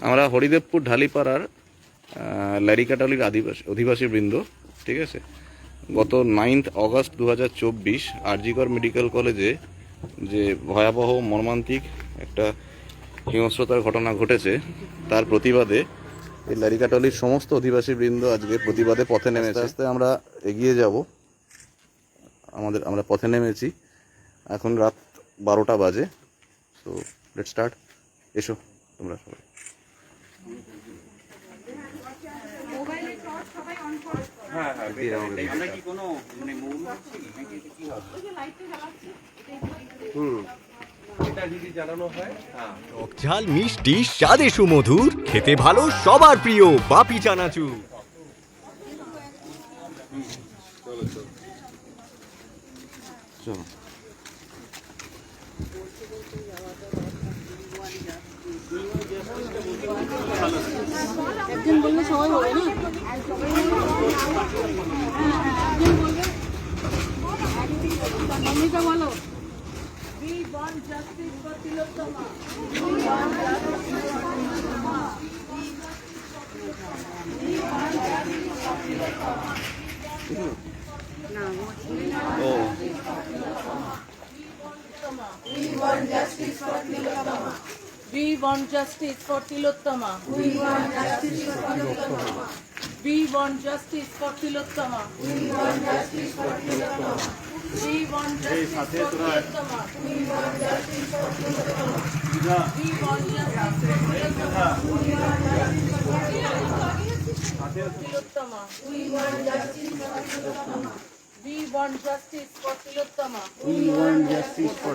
আমরা হরিদেবপুর ঢালিপাড়ার ল্যারিকাটালির আদিবাসী, অধিবাসী বৃন্দ, ঠিক আছে? গত নাইন্থ অগস্ট দু হাজার চব্বিশ আরজিকর মেডিকেল কলেজে যে ভয়াবহ মর্মান্তিক একটা হিংস্রতার ঘটনা ঘটেছে, তার প্রতিবাদে এই ল্যারিকাটলির সমস্ত অধিবাসী বৃন্দ আজকে প্রতিবাদে পথে নেমেছে। আস্তে আমরা এগিয়ে যাব। আমাদের, আমরা পথে নেমেছি। এখন রাত বারোটা বাজে। তো লেট স্টার্ট এসো। তোমরা সবাই। আমরা কি কোনো মানে মৌন করছি নাকি এটা কি হবে? এটা যদি জানানো হয় হ্যাঁ। টক ঝাল মিষ্টি স্বাদে সুমধুর খেতে ভালো সবার প্রিয় বাপি চানাচুর চলো। একজন বললে সবাই হবে না মমিতা বলো We want justice for Tilottama. We want justice for Tilottama. We want justice for Tilottama. We want justice for Tilottama. We want justice for Tilottama. We want justice for Tilottama. We want justice for Tilottama. We want justice for Tilottama. We want justice for Tilottama. We want justice for Tilottama. We want justice for Tilottama. We want justice for Tilottama. We want justice for